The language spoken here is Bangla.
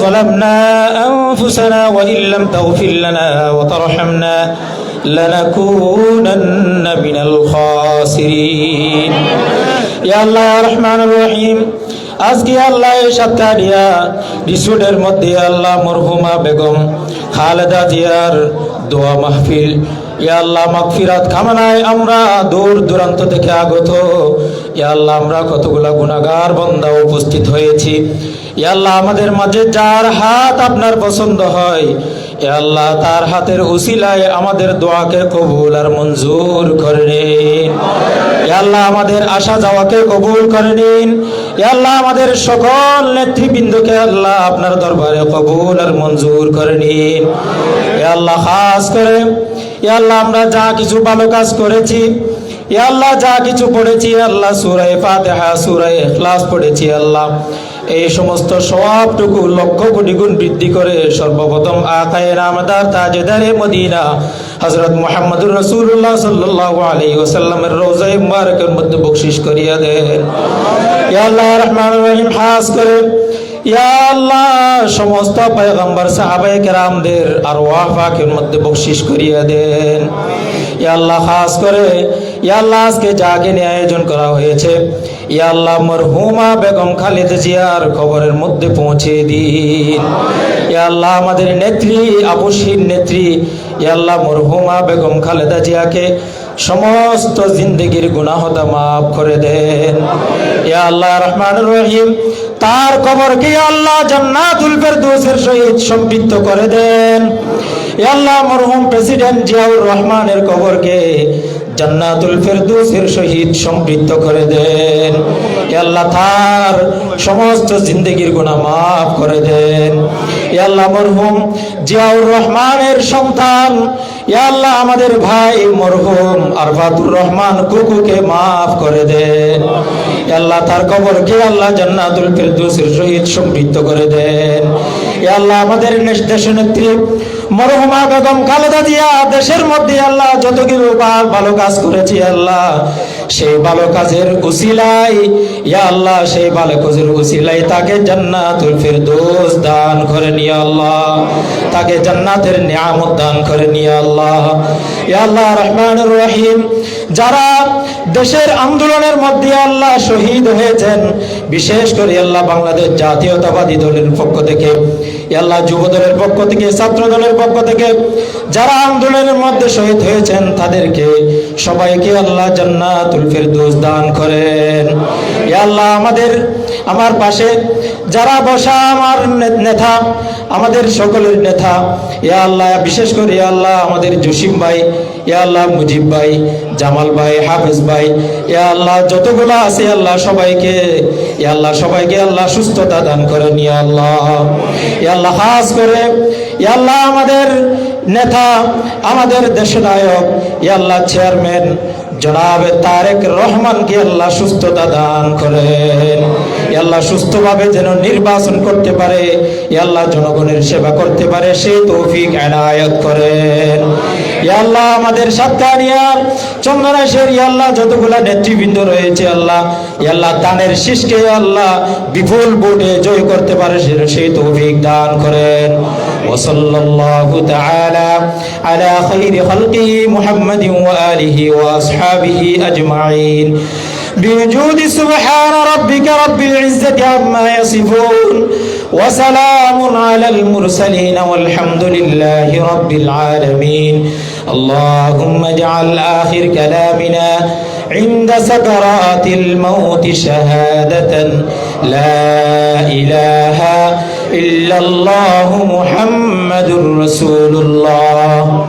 ظلمنا أنفسنا وإن لم تغفر لنا وترحمنا لنكونن من الخاسرين يا الله يا رحمن الرحيم আজকে আল্লাহ এই সাতকারিয়া রিসোর্টের মধ্যে আল্লাহ মরহুমা বেগম খালেদা জিয়ার দোয়া মাহফিল ইয়া আল্লাহ, মাগফিরাত কামনায় আমরা দূর দূরান্ত থেকে আগত। ইয়া আল্লাহ, আমরা কতগুলা গুনাহগার বান্দা উপস্থিত হয়েছি। ইয়া আল্লাহ, আমাদের মাঝে যার হাত আপনার পছন্দ হয়, ইয়া আল্লাহ, তার হাতের উসিলায় আমাদের দোয়াকে কবুল আর মঞ্জুর করে নিন। আল্লাহ, আমাদের আশা যাওয়াকে কবুল করে নিন। আল্লাহ, আমাদের সকল নেতৃবৃন্দকে আল্লাহ আপনার দরবারে কবুল আর মঞ্জুর করে নিন। আল্লাহ, খাস করে আল্লাহ, আমরা যা কিছু ভালো কাজ করেছি আল্লাহ, যা কিছু পড়েছি আল্লাহ, সুরায় ফাতিহা, সুরায় ইখলাস পড়েছি আল্লাহ। এই সমস্ত সবটুকু লক্ষ কোটি গুণ বৃদ্ধি করে সর্বপ্রথম আকায়ে নামদার তাজেদারে মদিনা, হযরত মুহাম্মদুর রাসূলুল্লাহ সাল্লাল্লাহু আলাইহি ওয়াসাল্লামের রওজায়ে মুবারকের মধ্যে বকশিশ করিয়া দেন। আল্লাহ, রহমানুর রহিম খাস করে সমস্ত সাহাবায়ে কেরামদের আরওয়াহ পাকের মধ্যে করিয়া দেন। খাস করে আজকে যাকে নিয়ে আয়োজন করা হয়েছে আল্লাহ, মরহুমা বেগম খালেদ জিয়ার খবরের মধ্যে পৌঁছে দিন। আমাদের নেত্রী আপসীর নেত্রী, ইয়া আল্লাহ, মরহুমা বেগম খালেদা জিয়াকে সমস্ত জিন্দগির গুনাহতা মাফ করে দেন। ইয়া আল্লাহ রহমান রহিম। তার কবরকে আল্লাহ জান্নাতুল ফেরদৌসের সহিত সম্পৃক্ত করে দেন। আল্লাহ মরহুম প্রেসিডেন্ট জিয়াউর রহমানের কবরকে জান্নাতুল ফেরদৌসের সহিত সমৃদ্ধ করে দেন। আল্লাহ তার সমস্ত জিন্দগির গুনাহ মাফ করে দেন। আল্লাহ মরহুম জিয়াউর রহমানের সন্তান। আল্লাহ আমাদের ভাই মরহুম আরফাতুর রহমান কুকুকে মাফ করে দেন। আল্লাহ তার কবরকে আল্লাহ জান্নাতুল ফেরদৌসের সহিত সমৃদ্ধ করে দেন। আল্লাহ আমাদের দেশ নেত্রী মরহুমা বেগম খালেদা জিয়া দেশের মধ্যে আল্লাহ যতগুলো ভালো কাজ করেছি আল্লাহ। সেই ভালো কাজের উসিলাই ইয়া আল্লাহ, সেই ভালো কাজের উসিলাই তাকে জান্নাতুল ফিরদৌস দান করে নিয়ে আল্লাহ। তাকে জান্নাতের নিয়ামত দান করে নিয়ে আল্লাহ। ইয়া আল্লাহ রহমানুর রহিম। যারা দেশের আন্দোলনের মধ্যে আল্লাহ শহীদ হয়েছেন, বিশেষ করে আল্লাহ বাংলাদেশ জাতীয়তাবাদী দলের পক্ষ থেকে আল্লাহ যুব দলের পক্ষ থেকে ছাত্র দলের পক্ষ থেকে, যারা আন্দোলনের মধ্যে শহীদ হয়েছেন, তাদেরকে সবাইকে আল্লাহ জান্নাতুল ফেরদৌস দান করেন। আল্লাহ আমাদের আমার পাশে যারা বসা আমার নেতা আমাদের সকলের নেতা ইয়া আল্লাহ বিশেষ করে ইয়া আল্লাহ আমাদের জসিম ভাই ইয়া আল্লাহ মুজিব ভাই জামাল ভাই হাফেজ ভাই ইয়া আল্লাহ যতগুলো আছে আল্লাহ সবাইকে ইয়া আল্লাহ সবাইকে আল্লাহ সুস্থতা দান করেন ইয়া আল্লাহ ইয়া আল্লাহ খাস করে ইয়া আল্লাহ আমাদের নেতা আমাদের দেশনায়ক ইয়া আল্লাহ চেয়ারম্যান জনাব তারেক রহমানকে আল্লাহ সুস্থতা দান করেন। আল্লাহ সুস্থভাবে যেন নির্বাচন করতে পারে আল্লাহ জনগণের সেবা করতে পারে, সেই তৌফিক এনায়ত করেন। আল্লাহ আমাদের সাতকানিয়ার চন্দনেশ্বর ইয়া আল্লাহ যতগুলা নেতৃবৃন্দ রয়েছে আল্লাহ ইয়া আল্লাহ দানের শীষকে আল্লাহ বিপুল ভোটে জয় করতে পারে সে- সেই তৌফিক দান করেন وصلى الله تعالى على خير خلقه محمد وآله وأصحابه أجمعين بوجود سبحان ربك رب العزة عما يصفون وسلام على المرسلين والحمد لله رب العالمين. اللهم اجعل آخر كلامنا عند سكرات الموت شهادة. لا إله إلا الله محمد رسول الله.